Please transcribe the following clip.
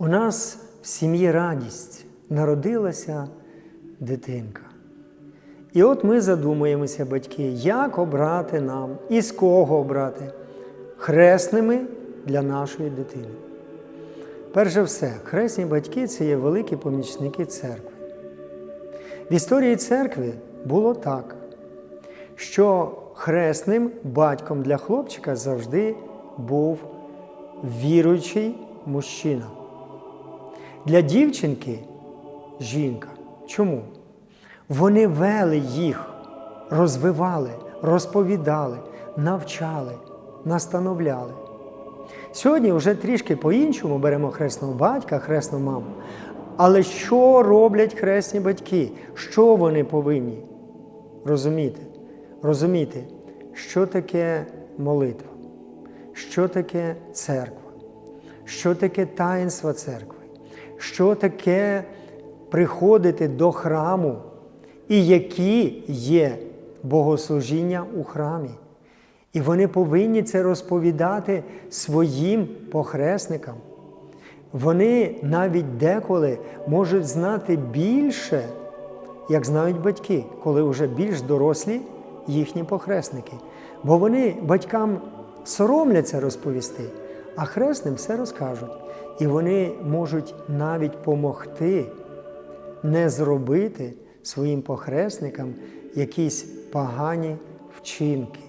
У нас в сім'ї радість народилася дитинка. І от ми задумуємося, батьки, як обрати нам і з кого обрати хресними для нашої дитини. Перш за все, хресні батьки це є великі помічники церкви. В історії церкви було так, що хресним батьком для хлопчика завжди був віруючий мужчина. Для дівчинки жінка. Чому? Вони вели їх, розвивали, розповідали, навчали, настановляли. Сьогодні вже трішки по-іншому беремо хресного батька, хресну маму. Але що роблять хресні батьки? Що вони повинні розуміти? Розуміти, що таке молитва, що таке церква, що таке таїнство церкви, що таке приходити до храму і які є богослужіння у храмі. І вони повинні це розповідати своїм похресникам. Вони навіть деколи можуть знати більше, як знають батьки, коли вже більш дорослі їхні похресники. Бо вони батькам соромляться розповісти, а хресним все розкажуть. І вони можуть навіть помогти не зробити своїм похресникам якісь погані вчинки.